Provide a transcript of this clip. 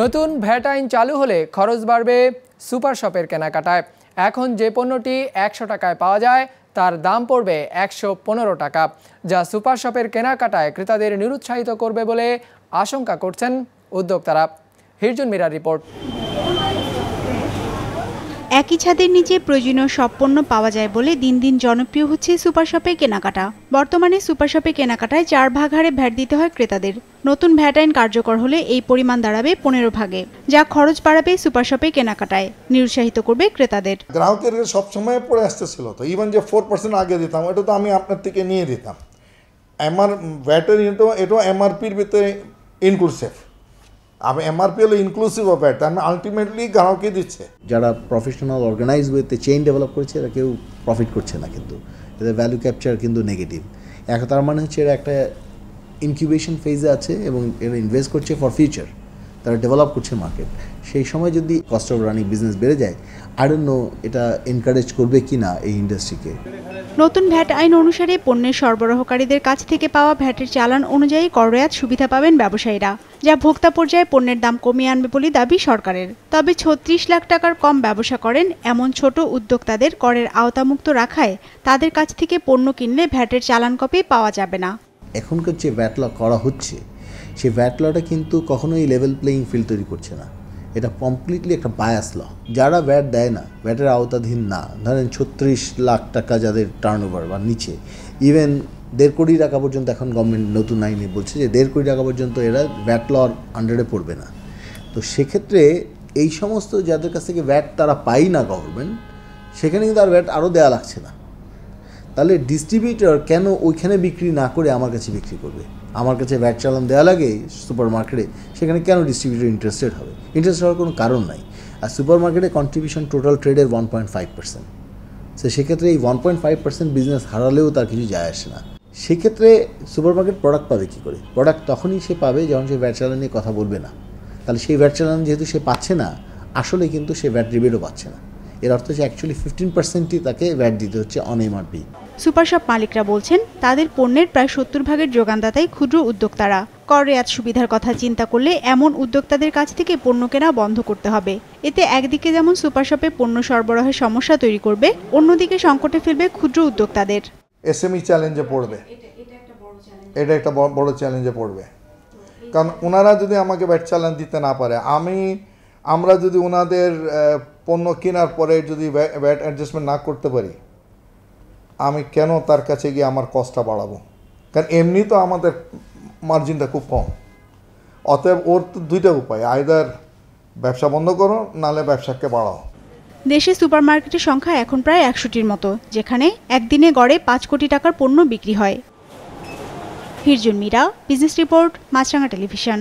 নতুন ভ্যাট আইন চালু হলে খরচ বাড়বে সুপার শপের কেনাকাটায়। এখন যে পণ্যটি একশো টাকায় পাওয়া যায়, তার দাম পড়বে একশো পনেরো টাকা, যা সুপার শপের কেনাকাটায় ক্রেতাদের নিরুৎসাহিত করবে বলে আশঙ্কা করছেন উদ্যোক্তারা। হিরজুন মিরার রিপোর্ট। একই ছাদের নিচে প্রয়োজনীয় সব পণ্য পাওয়া যায় বলে দিন দিন জনপ্রিয় হচ্ছে সুপার শপে কেনাকাটা। বর্তমানে সুপার শপে কেনাকাটায় চার ভাগ হারে ভ্যাট দিতে হয় ক্রেতাদের। নতুন ভ্যাট আইন কার্যকর হলে এই পরিমাণ দাঁড়াবে পনেরো ভাগে, যা খরচ বাড়াবে সুপার শপে কেনাকাটায়, নিরুৎসাহিত করবে ক্রেতাদের। গ্রাহকের সবসময় পড়ে আসতেছিল তো ইভেন যে ফোর পার্সেন্ট আগে দিতাম, এটা তো আমি আপনার থেকে নিয়ে দিতাম। এমআর ভ্যাটের, এটা এমআরপির ভিতরে ইনক্লুসিভ আমি এমআরপি হলো ইনক্লুসিভ অফ তার আমি আলটিমেটলি গ্রাহকই দিচ্ছে। যারা প্রফেশনাল অর্গানাইজ ওয়েতে চেইন ডেভেলপ করেছে, এরা কেউ প্রফিট করছে না কিন্তু। এদের ভ্যালু ক্যাপচার কিন্তু নেগেটিভ এখন তার মানে হচ্ছে এরা একটা ইনকিউবেশন ফেজে আছে এবং এরা ইনভেস্ট করছে ফর ফিউচার তারা ডেভেলপ করছে মার্কেট সেই সময় যদি কস্ট অফ রানিং বিজনেস বেড়ে যায় আই ডোন্ট নো এটা এনকারেজ করবে কি না এই ইন্ডাস্ট্রিকে নতুন ভ্যাট আইন অনুসারে পণ্যের সরবরাহকারীদের কাছ থেকে পাওয়া ভ্যাটের চালান অনুযায়ী কররেয়াত সুবিধা পাবেন ব্যবসায়ীরা যা ভোক্তা পর্যায়ে পণ্যের দাম কমিয়ে আনবে বলে দাবি সরকারের। তবে ছত্রিশ লাখ টাকার কম ব্যবসা করেন এমন ছোট উদ্যোক্তাদের করের আওতামুক্ত রাখায় তাদের কাছ থেকে পণ্য কিনলে ভ্যাটের চালান কপি পাওয়া যাবে না। এখনকার যে ভ্যাট ল করা হচ্ছে সেই ভ্যাট লটা কিন্তু কখনোই লেভেল প্লেয়িং ফিল্ড তৈরি করছে না। এটা কমপ্লিটলি একটা বায়াস ল যারা ভ্যাট দেয় না ভ্যাটের আওতাধীন না, ধরেন ছত্রিশ লাখ টাকা যাদের টার্ন বা নিচে ইভেন দেড় কোটি টাকা পর্যন্ত এখন গভর্নমেন্ট নতুন আইনে বলছে যে দেড় কোটি টাকা পর্যন্ত এরা ভ্যাট লর আন্ডারে পড়বে না। তো সেক্ষেত্রে এই সমস্ত যাদের কাছ থেকে ভ্যাট তারা পাই না গভর্নমেন্ট সেখানে কিন্তু আর ভ্যাট আরও দেওয়া লাগছে না। তাহলে ডিস্ট্রিবিউটর কেন ওইখানে বিক্রি না করে আমার কাছে বিক্রি করবে? আমার কাছে ব্যাট চালান দেওয়া লাগে সুপার মার্কেটে সেখানে কেন ডিস্ট্রিবিউটর ইন্টারেস্টেড হবে? ইন্টারেস্ট হওয়ার কোনো কারণ নাই। আর সুপার মার্কেটে কন্ট্রিবিউশন টোটাল ট্রেডের ওয়ান পয়েন্ট ফাইভ পার্সেন্ট সে সেক্ষেত্রে এই one point five percent business হারালেও তার কিছু যায় আসে না। সেক্ষেত্রে সুপার মার্কেট প্রোডাক্ট পাবে কী করে? প্রোডাক্ট তখনই সে পাবে যখন সে ব্যাট চালান নিয়ে কথা বলবে না। তাহলে সেই ব্যাট চালান যেহেতু সে পাচ্ছে না, আসলে কিন্তু সে ভ্যাট রিবেটও পাচ্ছে না। এর অর্থ হচ্ছে অ্যাকচুয়ালি ফিফটিন পার্সেন্টই তাকে ভ্যাট দিতে হচ্ছে অন এমআরপি সুপার শপ মালিকরা বলছেন, তাদের পণ্যের প্রায় সত্তর ভাগের যোগানদাতাই ক্ষুদ্র উদ্যোক্তারা। কর রেয়াত সুবিধার কথা চিন্তা করলে এমন উদ্যোক্তাদের কাছ থেকে পণ্য কেনা বন্ধ করতে হবে। এতে একদিকে যেমন সুপার শপে পণ্য সরবরাহের সমস্যা তৈরি করবে, অন্যদিকে সংকটে ফেলবে ক্ষুদ্র উদ্যোক্তাদের। এসএমই চ্যালেঞ্জে পড়বে। এটা একটা বড় চ্যালেঞ্জে পড়বে। কারণ ওনারা যদি আমাকে ব্যাট চ্যালেঞ্জ দিতে না পারে, আমি, আমরা যদি ওনাদের পণ্য কেনার পরে যদি ব্যাট অ্যাডজাস্টমেন্ট না করতে পারি আমি কেন তার কাছে গিয়ে আমার কস্টটা বাড়াবো? কারণ এমনি তো আমাদের মার্জিনটা খুব কম। অতএব ওর তো দুইটা উপায় আয়দার ব্যবসা বন্ধ করো নাহলে ব্যবসাকে বাড়াও। দেশে সুপারমার্কেটের সংখ্যা এখন প্রায় একশোটির মতো, যেখানে একদিনে গড়ে পাঁচ কোটি টাকার পণ্য বিক্রি হয়। Hirjun Mira business report Maasranga television